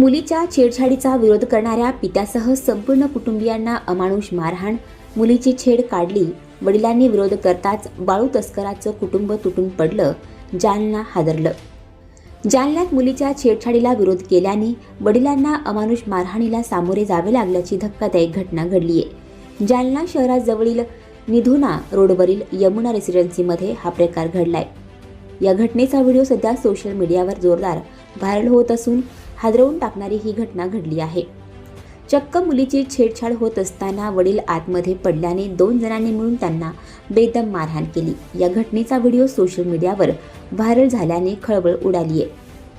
मुलीच्या छेडछाडीचा विरोध करणाऱ्या पित्यासह संपूर्ण कुटुंबियांना अमानुष मारहाण मुलीची छेड काढली वडिलांनी विरोध करताच बाळू तस्कराचं कुटुंब तुटून पडलं जालना हादरलं. जालन्यात मुलीच्या छेडछाडीला विरोध केल्याने वडिलांना अमानुष मारहाणीला सामोरे जावे लागल्याची धक्कादायक घटना घडली आहे जालना शहराजवळील निधुना रोडवरील यमुना रेसिडेन्सीमध्ये हा प्रकार घडलाय. या घटनेचा व्हिडिओ सध्या सोशल मीडियावर जोरदार व्हायरल होत असून हादरवून टाकणारी ही घटना घडली आहे. चक्क मुलीची छेडछाड होत असताना वडील आतमध्ये पडल्याने दोन जणांनी मिळून त्यांना बेदम मारहाण केली. या घटनेचा व्हिडिओ सोशल मीडियावर व्हायरल झाल्याने खळबळ उडाली आहे.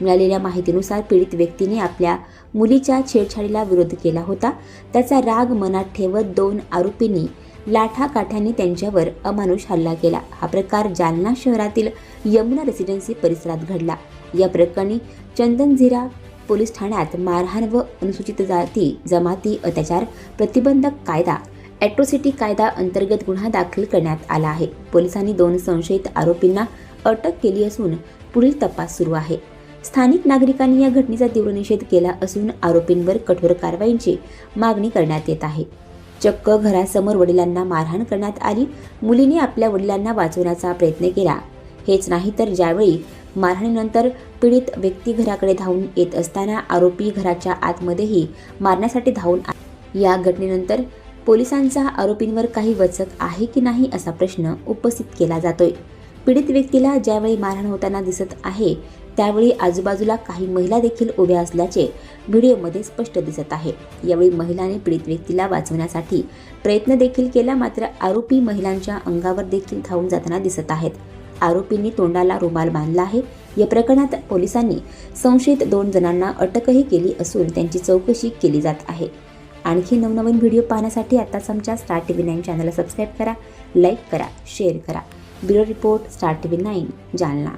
मिळालेल्या माहितीनुसार पीडित व्यक्तीने आपल्या मुलीच्या छेडछाडीला विरोध केला होता. त्याचा राग मनात ठेवत दोन आरोपींनी लाठाकाठ्याने त्यांच्यावर अमानुष हल्ला केला. हा प्रकार जालना शहरातील यमुना रेसिडेन्सी परिसरात घडला. या प्रकरणी चंदन झिरा पोलीस ठाण्यात मारहाण व अनुसूचित जाती जमाती अत्याचार प्रतिबंधक कायदा ॲट्रोसिटी कायदा अंतर्गत गुन्हा दाखल करण्यात आला आहे. पोलिसांनी दोन संशयित आरोपींना अटक केली असून पुढील तपास सुरू आहे. स्थानिक नागरिकांनी या घटनेचा तीव्र निषेध केला असून आरोपींवर कठोर कारवाईची मागणी करण्यात येत आहे. चक्क घरासमोर वडिलांना मारहाण करण्यात आली मुलीने आपल्या वडिलांना वाचवण्याचा प्रयत्न केला. हेच नाही तर ज्यावेळी मारहाणीनंतर पीडित व्यक्ती घराकडे धावून येत असताना आरोपी घराच्या आतमध्येही मारण्यासाठी धावून या घटनेनंतर पोलिसांचा आरोपींवर काही वचक आहे की नाही असा प्रश्न उपस्थित केला जातोय. पीडित व्यक्तीला ज्यावेळी मारहाण होताना दिसत आहे त्यावेळी आजूबाजूला काही महिला देखील उभ्या असल्याचे व्हिडिओमध्ये स्पष्ट दिसत आहे. यावेळी महिलाने पीडित व्यक्तीला वाचवण्यासाठी प्रयत्न देखील केला मात्र आरोपी महिलांच्या अंगावर देखील धावून जाताना दिसत आहेत. आरोपींनी तोंडाला रुमाल बांधला आहे. या प्रकरणात पोलिसांनी संशयित दोन जणांना अटकही केली असून त्यांची चौकशी केली जात आहे. आणखी नवनवीन व्हिडिओ पाहण्यासाठी आताच आमच्या स्टार टी व्ही नाईन चॅनलला सबस्क्राईब करा लाईक करा शेअर करा. Bureau report star T V nine Jalna.